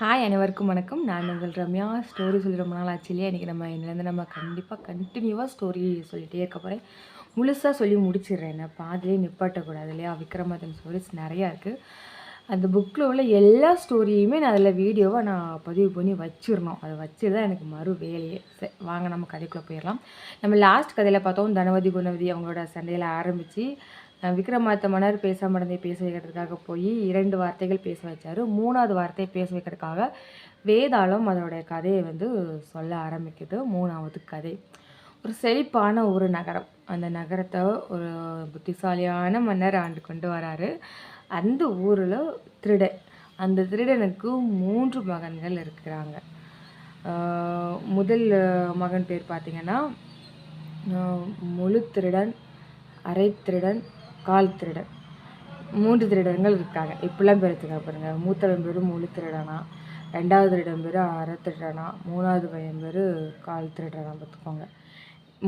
Hi அனைவருக்கும் வணக்கம். நான் உங்கள் ரம்யா. ஸ்டோரி சொல்லி ரொம்ப நாள் ஆச்சு இல்லையா? இன்றைக்கி நம்ம இதுலேருந்து நம்ம கண்டிப்பாக கண்டினியூவாக ஸ்டோரி சொல்லிகிட்டே இருக்க போகிறேன் முழுசாக சொல்லி முடிச்சிடுறேன். நான் பாதிலே நிப்பாட்டக்கூடாது இல்லையா? விக்ரமாதன் ஸ்டோரிஸ் நிறையா இருக்குது அந்த புக்கில் உள்ள எல்லா ஸ்டோரியுமே நான் அதில் வீடியோவாக நான் பதிவு பண்ணி வச்சிடணும். அதை வச்சு தான் எனக்கு மறு வேலையே. சரி வாங்க நம்ம கதைக்குள்ளே போயிடலாம். நம்ம லாஸ்ட் கதையில் பார்த்தோம் தனவதி குணவதி அவங்களோட சண்டையில் ஆரம்பித்து விக்ரமாதித்த மன்னர் பேசாம இருந்தே பேச வைக்கிறதுக்காக போய் இரண்டு வார்த்தைகள் பேச வச்சார். மூணாவது வார்த்தை பேச வைக்கிறதுக்காக வேதாளம் அதோடைய கதையை வந்து சொல்ல ஆரம்பிக்குது. மூணாவது கதை. ஒரு செழிப்பான ஒரு நகரம். அந்த நகரத்தை ஒரு புத்திசாலியான மன்னர் ஆண்டு கொண்டு வராரு. அந்த ஊரில் திருடன். அந்த திருடனுக்கு மூன்று மகன்கள் இருக்கிறாங்க. முதல் மகன் பேர் பார்த்திங்கன்னா முழு திருடன் அரை திருடன் கால் திருடன் மூன்று திருடர்கள் இருக்காங்க. இப்படிலாம் பேர் வச்சுருக்காங்க பாருங்க. மூத்தவன் பேர் முழு திருடனா ரெண்டாவது திருடன் பேர் அரை திருடனா மூணாவது பையன் பேர் கால் திருடனா பார்த்துக்கோங்க.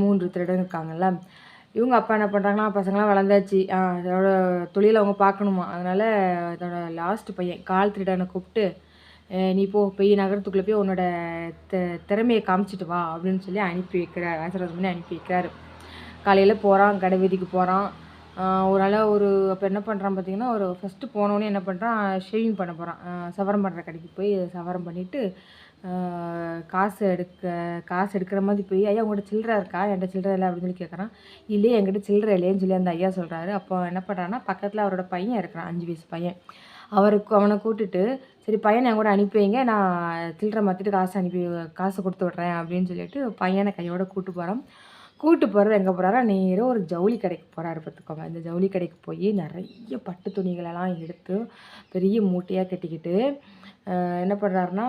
மூன்று திருடன் இருக்காங்கல்ல. இவங்க அப்பா என்ன பண்ணுறாங்கன்னா பசங்களாம் வளர்ந்தாச்சு. அதோட தொழிலை அவங்க பார்க்கணுமா? அதனால் அதோட லாஸ்ட் பையன் கால் திருடனை கூப்பிட்டு நீ போ போய் நகரத்துக்குள்ளே போய் உன்னோட த திறமையை காமிச்சிட்டு வா அப்படின்னு சொல்லி அனுப்பி வைக்கிறார். ஆசீர்வாதம் பண்ணி அனுப்பி வைக்கிறாரு. காலையில் போகிறான் கடை வீதிக்கு போகிறான் ஒரு நாள் ஒரு அப்போ என்ன பண்ணுறான் பார்த்தீங்கன்னா ஒரு ஃபஸ்ட்டு போனோடனே என்ன பண்ணுறான் ஷேவிங் பண்ண போகிறான் சவரம் பண்ணுற கடைக்கு போய் சவரம் பண்ணிவிட்டு காசு எடுக்க காசு எடுக்கிற மாதிரி போய் ஐயா உங்கள்கிட்ட சில்லற இருக்கா? என்கிட்ட சில்லற இல்லை அப்படின்னு சொல்லி கேட்குறான் இல்லையே என்கிட்ட சில்லற இல்லையேன்னு சொல்லி அந்த ஐயா சொல்கிறாரு அப்போ என்ன பண்ணுறான்னா பக்கத்தில் அவரோட பையன் இருக்கிறான் அஞ்சு வயசு பையன். அவருக்கு அவனை கூட்டிட்டு சரி பையனை என் கூட அனுப்பி வைங்க நான் சில்லறை மாற்றிட்டு காசு அனுப்பி காசு கொடுத்து விட்றேன் அப்படின்னு சொல்லிட்டு பையனை கையோட கூட்டு போகிறான் கூட்டு போகிறது எங்கே போகிறாரா நேராக ஒரு ஜவுளி கடைக்கு போகிறாரு பார்த்துக்கோங்க இந்த ஜவுளி கடைக்கு போய் நிறைய பட்டு துணிகளெல்லாம் எடுத்து பெரிய மூட்டையாக கட்டிக்கிட்டு என்ன பண்ணுறாருன்னா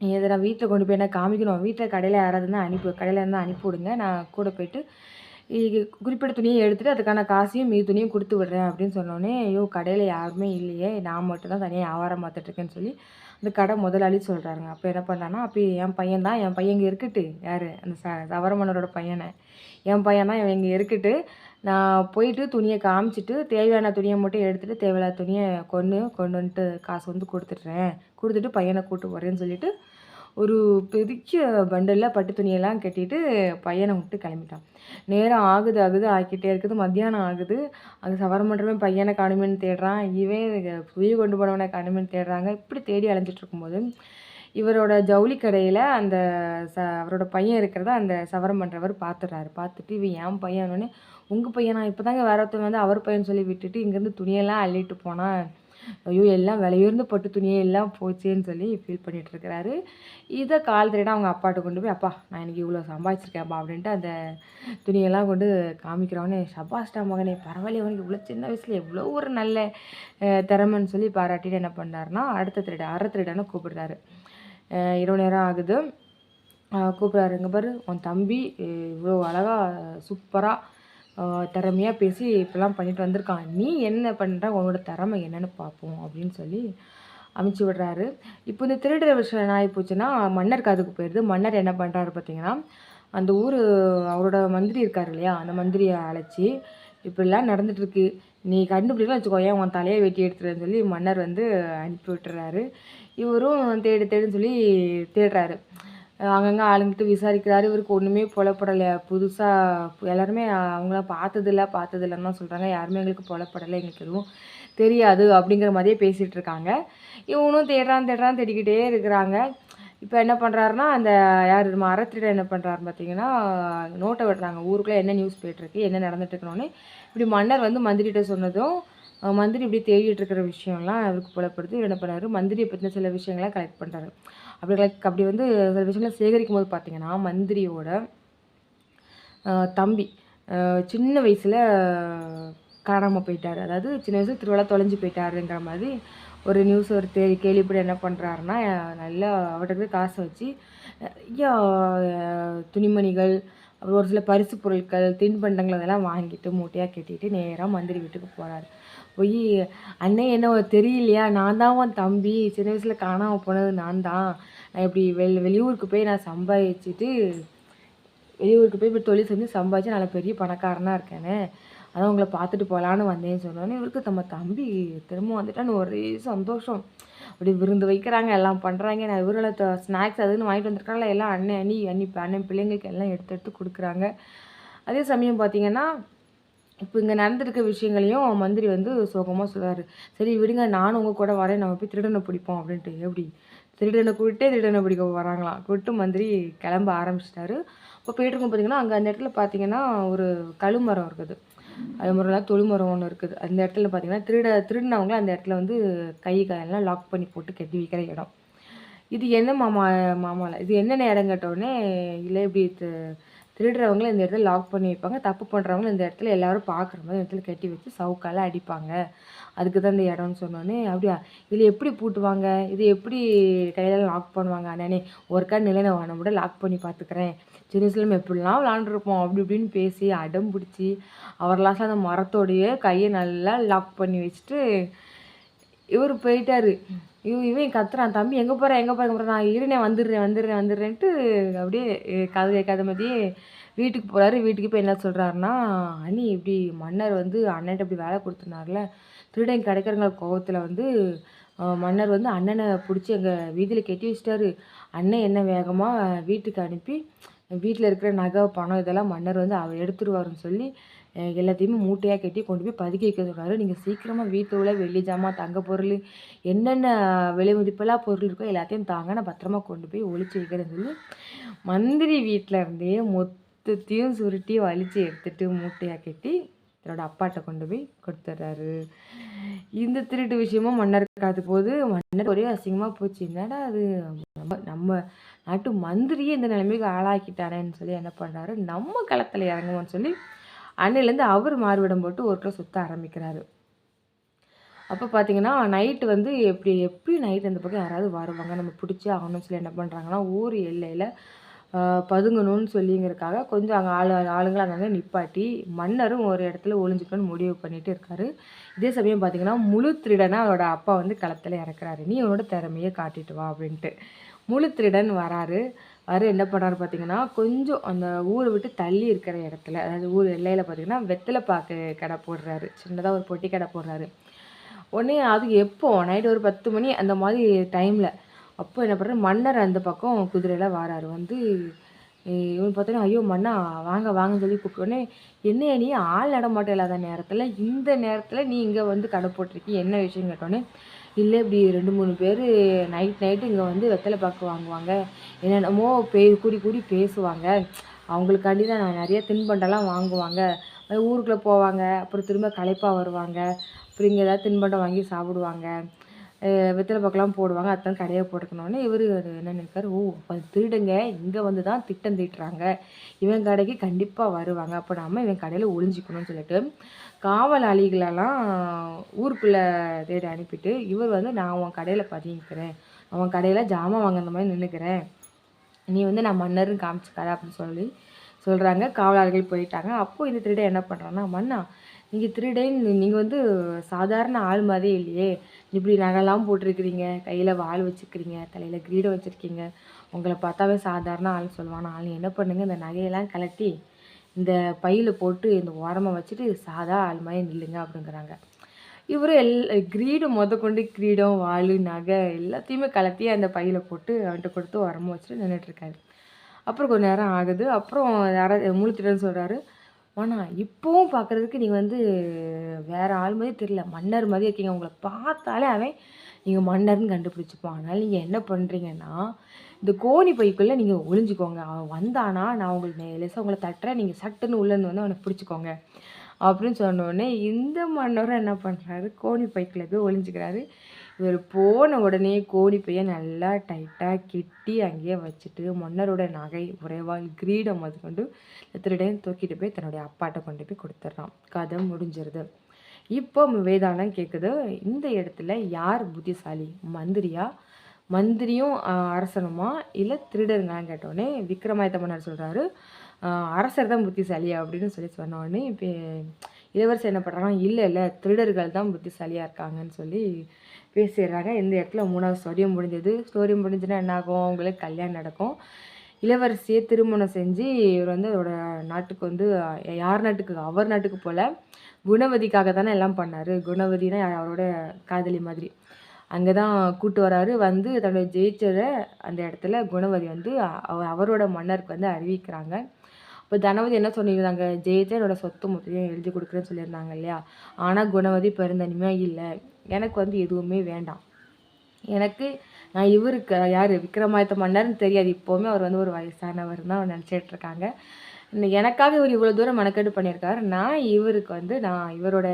எதை நான் வீட்டில் கொண்டு போய் என்ன காமிக்கணும்? வீட்டில் கடையில் யாராவது இருந்தால் அனுப்பி கடையில் இருந்தால் அனுப்பி விடுங்க. நான் கூட போயிட்டு குறிப்பிட்ட துணியை எடுத்துகிட்டு அதுக்கான காசையும் மீதி துணியும் கொடுத்து விடுறேன் அப்படின்னு சொன்னோடனே ஐயோ கடையில் யாருமே இல்லையே நான் மட்டும் தான் தனியாக வியாபாரம் பார்த்துட்ருக்கேன்னு சொல்லி அந்த கடை முதலாளி சொல்கிறாருங்க அப்போ என்ன பண்ணான்னா அப்போ என் பையன் தான் என் பையன் இங்கே இருக்கட்டு யார்? அந்த ச சவரமன்னரோட பையனை. என் பையன் தான் இவன் இங்கே இருக்கட்டு நான் போயிட்டு துணியை காமிச்சிட்டு தேவையான துணியை மட்டும் எடுத்துகிட்டு தேவையில்லாத துணியை கொண்டு கொண்டு வந்துட்டு காசு வந்து கொடுத்துட்றேன். கொடுத்துட்டு பையனை கூப்பிட்டு போகிறேன்னு சொல்லிட்டு ஒரு பெரிய பண்டலில் பட்டு துணியெல்லாம் கட்டிட்டு பையனை விட்டு கிளம்பிட்டான். நேரம் ஆகுது ஆகுது ஆக்கிட்டே இருக்குது. மத்தியானம் ஆகுது. அங்கே சவரமன்றமே பையனை காணுமேன்னு தேடுறான். இவன் புதிய கொண்டு போனவனை காணுமேன்னு தேடுறாங்க. இப்படி தேடி அலைஞ்சிட்டு இருக்கும்போது இவரோட ஜவுளி கடையில் அந்த ச அவரோட பையன் இருக்கிறத அந்த சவரம் பண்ணுறவர் பார்த்துடுறாரு பார்த்துட்டு இவன் என் பையனோடனே உங்கள் பையனா? இப்போ தாங்க வேற ஒருத்தன் வந்து அவர் பையன் சொல்லி விட்டுட்டு இங்கேருந்து துணியெல்லாம் அள்ளிட்டு போனால் ஐயோ எல்லாம் விலையுர்ந்து பட்டு துணியே எல்லாம் போச்சேன்னு சொல்லி ஃபீல் பண்ணிட்டு இருக்கிறாரு இதை கால் திருடா அவங்க அப்பாட்ட கொண்டு போய் அப்பா நான் எனக்கு இவ்வளோ சம்பாதிச்சிருக்கேன்ப்பா அப்படின்ட்டு அந்த துணியெல்லாம் கொண்டு காமிக்கிறவனே சபாஸ்டா மகனே பரவாயில்ல அவனுக்கு இவ்வளோ சின்ன வயசில் எவ்வளோ ஒரு நல்ல அஹ், திறமைன்னு சொல்லி பாராட்டிட்டு என்ன பண்ணாருன்னா அடுத்த திருட அரை திருடான்னு கூப்பிடுறாரு. அஹ், இரவு நேரம் ஆகுது. கூப்பிட்றாரு கூப்பிடுறாரு இங்கே பாரு உன் தம்பி இவ்வளோ அழகாக சூப்பராக திறமையாக பேசி இப்படிலாம் பண்ணிட்டு வந்திருக்கான் நீ என்ன பண்ணுற உன்னோட திறமை என்னன்னு பார்ப்போம் அப்படின்னு சொல்லி அமுச்சு விடுறாரு. இப்போ இந்த திருடுற விஷயம் என்ன ஆகி போச்சுன்னா மன்னர் காதுக்கு போயிடுது மன்னர் என்ன பண்ணுறாரு பார்த்தீங்கன்னா அந்த ஊர் அவரோட மந்திரி இருக்கார் இல்லையா? அந்த மந்திரியை அழைச்சி இப்படிலாம் நடந்துகிட்ருக்கு நீ கண்டுபிடிக்கலாம் வச்சுக்கோ ஏன் உன் தலையை வெட்டி எடுத்துருன்னு சொல்லி மன்னர் வந்து அனுப்பி விட்டுறாரு. இவரும் தேடு தேடுன்னு சொல்லி தேடுறாரு. அங்கங்கே ஆளுங்கிட்ட விசாரிக்கிறாரு. இவருக்கு ஒன்றுமே புலப்படலை. புதுசாக எல்லாருமே அவங்களாம் பார்த்ததில்ல பார்த்ததில்லன்னு தான் சொல்கிறாங்க யாருமே எங்களுக்கு புலப்படலை எங்களுக்கு எதுவும் தெரியாது அப்படிங்கிற மாதிரியே பேசிகிட்டு இருக்காங்க. இவனும் தேடுறான் தேடுறான் தேடிக்கிட்டே இருக்கிறாங்க. இப்போ என்ன பண்ணுறாருன்னா அந்த யார் மரத்திட என்ன பண்ணுறாரு பார்த்தீங்கன்னா நோட்டை விடுறாங்க ஊருக்குள்ளே என்ன நியூஸ் போயிட்டுருக்கு என்ன நடந்துட்டுருக்கணும்னு இப்படி மன்னர் வந்து மந்திரிகிட்ட சொன்னதும் மந்திரி இப்படி தேடிட்டு இருக்கிற விஷயம்லாம் அவருக்கு புலப்படுத்தி இவர் என்ன பண்ணாரு? மந்திரியை பற்றின சில விஷயங்கள்லாம் கலெக்ட் பண்ணுறாரு அப்படி லைக் அப்படி வந்து சில விஷயங்களை சேகரிக்கும் போது பார்த்தீங்கன்னா மந்திரியோட தம்பி சின்ன வயசில் காணாமல் போயிட்டார். அதாவது சின்ன வயசில் திருவிழா தொலைஞ்சு போயிட்டாருங்கிற மாதிரி ஒரு நியூஸ் ஒரு தே கேள்விப்படி என்ன பண்ணுறாருன்னா நல்லா அவர்கிட்ட காசை வச்சு நிறையா துணிமணிகள் அப்புறம் ஒரு சில பரிசு பொருட்கள் தின்பண்டங்கள் அதெல்லாம் வாங்கிட்டு மூட்டையாக கட்டிட்டு நேராக மந்திரி வீட்டுக்கு போகிறாரு போய் அண்ணே என்ன தெரியலையா? நான் தான் உன் தம்பி. சின்ன வயசில் காணாமல் போனது நான் தான். நான் இப்படி வெளி வெளியூருக்கு போய் நான் சம்பாதிச்சுட்டு வெளியூருக்கு போய் இப்படி தொழில் செஞ்சு சம்பாதிச்சு நல்ல பெரிய பணக்காரனாக இருக்கேனே. அதான் உங்களை பார்த்துட்டு போகலான்னு வந்தேன்னு சொன்னோன்னே இவருக்கு நம்ம தம்பி திரும்ப வந்துட்டான்னு ஒரே சந்தோஷம். அப்படி விருந்து வைக்கிறாங்க எல்லாம் பண்ணுறாங்க நான் இவரோட ஸ்நாக்ஸ் அதுன்னு வாங்கிட்டு வந்திருக்காங்களா எல்லாம் அண்ணன் அண்ணி அண்ணி அண்ணன் பிள்ளைங்களுக்கு எல்லாம் எடுத்து எடுத்து கொடுக்குறாங்க. அதே சமயம் பார்த்தீங்கன்னா இப்போ இங்கே நடந்திருக்க விஷயங்களையும் மந்திரி வந்து சோகமாக சொல்கிறாரு சரி விடுங்க நானும் உங்கள் கூட வரேன். நம்ம போய் திருடனை பிடிப்போம் அப்படின்ட்டு. எப்படி? திருடனை கூப்பிட்டே திருடனை பிடிக்க வராங்களாம் கூப்பிட்டு மந்திரி கிளம்ப ஆரம்பிச்சிட்டாரு. இப்போ போயிட்டுருக்கும் பார்த்தீங்கன்னா அங்கே அந்த இடத்துல பார்த்தீங்கன்னா ஒரு கழுமரம் இருக்குது. அது மாதிரிலாம் தொழுமரம் ஒன்று இருக்குது. அந்த இடத்துல பார்த்தீங்கன்னா திருட திருடினவங்க அந்த இடத்துல வந்து கை காலெல்லாம் லாக் பண்ணி போட்டு கட்டி வைக்கிற இடம். இது என்ன மாமா மாமாவில் இது என்னென்ன இடம் கேட்டோடனே இல்லை இப்படி திருடுறவங்களும் இந்த இடத்துல லாக் பண்ணி வைப்பாங்க. தப்பு பண்ணுறவங்களும் இந்த இடத்துல எல்லோரும் பார்க்குற மாதிரி இடத்துல கட்டி வச்சு சவுக்கால் அடிப்பாங்க. அதுக்கு தான் இந்த இடம்னு சொன்னோன்னே அப்படியா? இதில் எப்படி பூட்டுவாங்க? இது எப்படி கையில் லாக் பண்ணுவாங்க அண்ணனே? ஒருக்கா நிலை நான் கூட லாக் பண்ணி பார்த்துக்கிறேன். சின்ன வயசுல எப்படிலாம் விளாண்டுருப்போம்? அப்படி இப்படின்னு பேசி அடம் பிடிச்சி அவர் லாஸ்ட்டில் அந்த மரத்தோடையே கையை நல்லா லாக் பண்ணி வச்சுட்டு இவர் போயிட்டாரு. ஐயோ இவன் கத்துறான். தம்பி எங்கே போகிறேன் எங்கே போகிறேன் நான் இருனே வந்துடுறேன் வந்துடுறேன் வந்துடுறேன்ட்டு அப்படியே கதை கேட்காத மாதிரியே வீட்டுக்கு போகிறாரு வீட்டுக்கு போய் என்ன சொல்கிறாருன்னா அண்ணி இப்படி மன்னர் வந்து அண்ணன்ட்ட இப்படி வேலை கொடுத்துருந்தாருல திருடன் கிடைக்கிறவங்க கோவத்தில் வந்து மன்னர் வந்து அண்ணனை பிடிச்சி எங்கள் வீதியில் கெட்டி வச்சிட்டாரு. அண்ணன் என்ன வேகமாக வீட்டுக்கு அனுப்பி வீட்டில் இருக்கிற நகை பணம் இதெல்லாம் மன்னர் வந்து அவர் எடுத்துருவாருன்னு சொல்லி எல்லாத்தையுமே மூட்டையாக கட்டி கொண்டு போய் பதுக்கி வைக்க சொல்கிறாரு நீங்கள் சீக்கிரமாக வீட்டில் உள்ள வெள்ளி ஜாமான் தங்க பொருள் என்னென்ன விலை மதிப்பெல்லாம் பொருள் இருக்கோ எல்லாத்தையும் தாங்க நான் பத்திரமா கொண்டு போய் ஒழிச்சு வைக்கிறேன்னு சொல்லி மந்திரி வீட்டில் இருந்தே மொத்தத்தையும் சுருட்டி வலிச்சு எடுத்துகிட்டு மூட்டையாக கட்டி தன்னோட அப்பாட்ட கொண்டு போய் கொடுத்துட்றாரு இந்த திருட்டு விஷயமும் மன்னர் காத்து போது மன்னர் ஒரே அசிங்கமாக போச்சு. என்னடா அது நம்ம நம்ம நாட்டு மந்திரியே இந்த நிலைமைக்கு ஆளாக்கிட்டானேன்னு சொல்லி என்ன பண்ணுறாரு நம்ம களத்தில் இறங்குவோம்னு சொல்லி அன்னையிலேருந்து அவர் மாறுவிடம் போட்டு ஒருக்கில் சுற்ற ஆரம்பிக்கிறாரு. அப்போ பார்த்தீங்கன்னா நைட்டு வந்து எப்படி எப்படி நைட் அந்த பக்கம் யாராவது வருவாங்க. நம்ம பிடிச்சி ஆகணும்னு சொல்லி என்ன பண்ணுறாங்கன்னா ஊர் எல்லையில் பதுங்கணும்னு சொல்லிங்கிறதுக்காக கொஞ்சம் அங்கே ஆளு ஆளுங்களை அங்கங்கே நிப்பாட்டி மன்னரும் ஒரு இடத்துல ஒளிஞ்சுக்கணும்னு முடிவு பண்ணிகிட்டு இருக்காரு. இதே சமயம் பார்த்தீங்கன்னா முழு திருடனாக அவரோட அப்பா வந்து களத்தில் இறக்குறாரு. நீ அவனோட திறமையை காட்டிட்டு வா அப்படின்ட்டு. முழு திருடன் வராரு. அவர் என்ன பண்ணுறாரு பார்த்தீங்கன்னா கொஞ்சம் அந்த ஊரை விட்டு தள்ளி இருக்கிற இடத்துல அதாவது ஊர் எல்லையில் பார்த்தீங்கன்னா வெத்தலை பாக்கு கடை போடுறாரு. சின்னதாக ஒரு பொட்டி கடை போடுறாரு. உடனே அது எப்போ? நைட்டு ஒரு பத்து மணி அந்த மாதிரி டைமில் அப்போ என்ன பண்ணுறாரு மன்னர் அந்த பக்கம் குதிரையில் வாராரு. வந்து இவன் பார்த்தோன்னா ஐயோ மன்னா வாங்க வாங்கன்னு சொல்லி கூப்பிட்டோன்னே என்ன நீ ஆள் நடமாட்டம் இல்லாத நேரத்தில் இந்த நேரத்தில் நீ இங்கே வந்து கடை போட்டிருக்கீங்க என்ன விஷயம் கேட்டோன்னே இல்லை இப்படி ரெண்டு மூணு பேர் நைட் நைட்டு இங்கே வந்து வெத்தலை பாக்கு வாங்குவாங்க என்னென்னமோ பே கூடி கூடி பேசுவாங்க. அவங்களுக்காண்டி தான் நான் நிறைய தின்பண்டம்லாம் வாங்குவாங்க. ஊருக்குள்ளே போவாங்க அப்புறம் திரும்ப களைப்பாக வருவாங்க அப்புறம் இங்கே ஏதாவது தின்பண்டம் வாங்கி சாப்பிடுவாங்க. வெத்தலை பாக்கெல்லாம் போடுவாங்க. அத்தான் கடையை போட்டுக்கணுன்னே இவர் என்ன நினைக்காரு ஓ திருடுங்க. இங்கே வந்து தான் திட்டம் தீட்டுறாங்க. இவன் கடைக்கு கண்டிப்பாக வருவாங்க. அப்போ நாம் இவன் கடையில் ஒளிஞ்சிக்கணும்னு சொல்லிட்டு காவலாளிகளெல்லாம் ஊருக்குள்ளே தேடி அனுப்பிட்டு இவர் வந்து நான் உன் கடையில் பதுங்கிக்கிறேன். அவன் கடையில் ஜாமான் வாங்குற மாதிரி நின்றுக்கிறேன் நீ வந்து நான் மன்னர்னு காமிச்சிக்காத அப்படின்னு சொல்லி சொல்கிறாங்க காவலாளிகள் போயிட்டாங்க. அப்போது இந்த திருடன் என்ன பண்ணுறான்னா மன்னா நீங்கள் திருடன் நீங்கள் வந்து சாதாரண ஆள் மாதிரி இல்லையே. இப்படி நகைலாம் போட்டிருக்கிறீங்க கையில் வாள் வச்சுருக்கிறீங்க தலையில் கிரீடம் வச்சுருக்கீங்க. உங்களை பார்த்தாவே சாதாரண ஆள் சொல்லுவான் ஆள் என்ன பண்ணுங்கள் இந்த நகையெல்லாம் கலட்டி இந்த பையில் போட்டு இந்த ஓரமாக வச்சுட்டு சாதா ஆள் மாதிரி நில்லுங்க அப்படிங்கிறாங்க. இவர் எல் கிரீடம் முத கொண்டு கிரீடம் வாள் நகை எல்லாத்தையுமே கலத்தி அந்த பையில் போட்டு அவன்கிட்ட கொடுத்து உரமாக வச்சுட்டு நின்றுட்டுருக்காரு அப்புறம் கொஞ்சம் நேரம் ஆகுது. அப்புறம் யாராவது முழுத்திட்டேன்னு சொல்கிறாரு ஆனால் இப்போவும் பார்க்குறதுக்கு நீங்கள் வந்து வேறு ஆள் மாதிரி தெரியல. மன்னர் மாதிரி இருக்கீங்க. உங்களை பார்த்தாலே அவன் நீங்கள் மன்னர்னு கண்டுபிடிச்சிப்பான். அதனால் நீங்கள் என்ன பண்ணுறீங்கன்னா இந்த கோணி பைக்குள்ளே நீங்கள் ஒளிஞ்சிக்கோங்க. அவன் வந்தானா நான் உங்களுக்கு லேசாக உங்களை தட்டுறேன். நீங்கள் சட்டுன்னு உள்ளேருந்து வந்து அவனை பிடிச்சிக்கோங்க. அப்படின்னு சொன்னோடனே இந்த மன்னரும் என்ன பண்ணுறாரு கோணி பைக்கில் போய் ஒளிஞ்சிக்கிறாரு. இவர் போன உடனே கோடி பையை நல்லா டைட்டாக கெட்டி அங்கேயே வச்சுட்டு மன்னரோட நகை உறைவாள் கிரீடம் அது கொண்டு திருடையும் தூக்கிட்டு போய் தன்னுடைய அப்பாட்ட கொண்டு போய் கொடுத்துட்றான். கதை முடிஞ்சிருது. இப்போ வேதாளம் கேட்குது இந்த இடத்துல யார் புத்திசாலி? மந்திரியா? மந்திரியும் அரசனுமா? இல்லை திருடருங்களான்னு கேட்டோடனே விக்ரமாயத்த மன்னர் சொல்கிறாரு அரசர் தான் புத்திசாலி அப்படின்னு சொல்லி சொன்னோடனே இப்போ இளவரசர் என்ன பண்ணுறாங்க இல்லை இல்லை திருடர்கள் தான் புத்திசாலியாக இருக்காங்கன்னு சொல்லி பேசிடுறாங்க. இந்த இடத்துல மூணாவது ஸ்டோரியும் முடிஞ்சது. ஸ்டோரி முடிஞ்சுன்னா என்னாகும் அவங்களுக்கு கல்யாணம் நடக்கும். இளவரசியை திருமணம் செஞ்சு இவர் வந்து அவரோட நாட்டுக்கு வந்து யார் நாட்டுக்கு அவர் நாட்டுக்கு போல் குணவதிக்காக தானே எல்லாம் பண்ணார். குணவதினா அவரோட காதலி மாதிரி. அங்கே தான் கூட்டு வராரு. வந்து தன்னுடைய ஜெயிச்சரை அந்த இடத்துல குணவதி வந்து அவ- அவரோட மன்னருக்கு வந்து அறிவிக்கிறாங்க. இப்போ தனவதி என்ன சொல்லியிருந்தாங்க? ஜெயிச்சா என்னோட சொத்து மொத்தத்தையும் எழுதி கொடுக்குறேன்னு சொல்லியிருந்தாங்க இல்லையா? ஆனால் குணவதி பெருந்தனிமையாக இல்லை. எனக்கு வந்து எதுவுமே வேண்டாம். எனக்கு நான் இவருக்கு யார்? விக்ரமாதித்த மன்னர்னு தெரியாது. இப்போவுமே அவர் வந்து ஒரு வயசானவர் தான் நினச்சிட்டு இருக்காங்க. எனக்காக இவர் இவ்வளோ தூரம் மனக்கெடு பண்ணியிருக்காரு. நான் இவருக்கு வந்து நான் இவரோட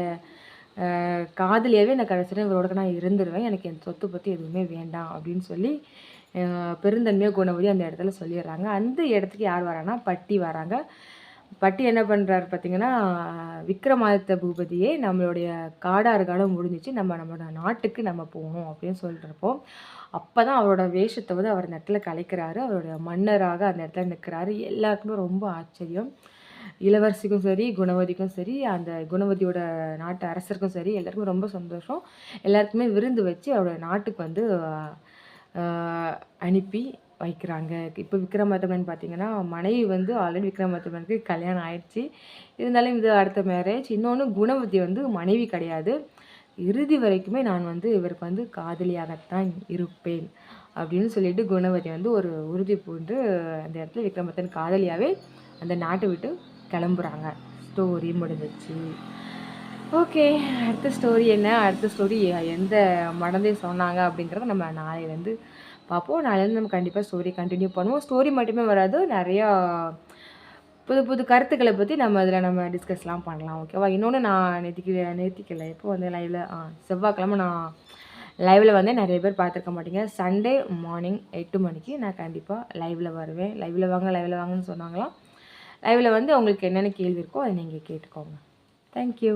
காதலியாகவே நான் கடைசியில் இவரோட நான் இருந்துருவேன். எனக்கு என் சொத்து பற்றி எதுவுமே வேண்டாம் அப்படின்னு சொல்லி பெருந்தன்மையாக குணவதி அந்த இடத்துல சொல்லிடுறாங்க. அந்த இடத்துக்கு யார் வராங்கன்னா பட்டி வராங்க. பட்டி என்ன பண்ணுறாரு பார்த்தீங்கன்னா விக்ரமாதித்த பூபதியே நம்மளுடைய காடாறு காலம் முடிஞ்சிச்சு. நம்ம நம்மளோட நாட்டுக்கு நம்ம போகணும் அப்படின்னு சொல்கிறப்போ அப்போ தான் அவரோட வேஷத்தை வந்து அவர் அந்த இடத்துல கலைக்கிறாரு. அவருடைய மன்னராக அந்த இடத்துல நிற்கிறாரு எல்லாருக்குமே ரொம்ப ஆச்சரியம். இளவரசிக்கும் சரி குணவதிக்கும் சரி அந்த குணவதியோட நாட்டு அரசருக்கும் சரி எல்லாருக்குமே ரொம்ப சந்தோஷம். எல்லாருக்குமே விருந்து வச்சு அவரோட நாட்டுக்கு வந்து அனுப்பி வைக்கிறாங்க. இப்போ விக்ரமாதித்தமன் பார்த்தீங்கன்னா மனைவி வந்து ஆல்ரெடி விக்ரமாதித்தமனுக்கு கல்யாணம் ஆயிடுச்சு. இருந்தாலும் இது அடுத்த மேரேஜ் இன்னொன்று குணவதி வந்து மனைவி கிடையாது. இறுதி வரைக்குமே நான் வந்து இவருக்கு வந்து காதலியாகத்தான் இருப்பேன் அப்படின்னு சொல்லிட்டு குணவதி வந்து ஒரு உறுதி பூண்டு அந்த இடத்துல விக்ரமத்தன் காதலியாகவே அந்த நாட்டை விட்டு கிளம்புறாங்க. ஸ்டோரி முடிஞ்சிச்சு. ஓகே அடுத்த ஸ்டோரி என்ன? அடுத்த ஸ்டோரி எந்த மடந்தை சொன்னாங்க அப்படிங்கிறத நம்ம நாளையிலேருந்து பார்ப்போம். நாளையிலேருந்து நம்ம கண்டிப்பாக ஸ்டோரி கண்டினியூ பண்ணுவோம். ஸ்டோரி மட்டுமே வராது நிறையா புது புது கருத்துக்களை பற்றி நம்ம அதில் நம்ம டிஸ்கஸ்லாம் பண்ணலாம் ஓகேவா இன்னொன்று நான் நேற்றுக்கு நேற்றுக்கல இப்போ வந்து லைவில் ஆ செவ்வாய்க்கிழமை நான் லைவில் வந்து நிறைய பேர் பார்த்துருக்க மாட்டீங்க. சண்டே மார்னிங் எட்டு மணிக்கு நான் கண்டிப்பாக லைவில் வருவேன். லைவில் வாங்க லைவில் வாங்கன்னு சொன்னாங்களாம். லைவில் வந்து உங்களுக்கு என்னென்ன கேள்வி இருக்கோ அதை நீங்கள் கேட்டுக்கோங்க. தேங்க்யூ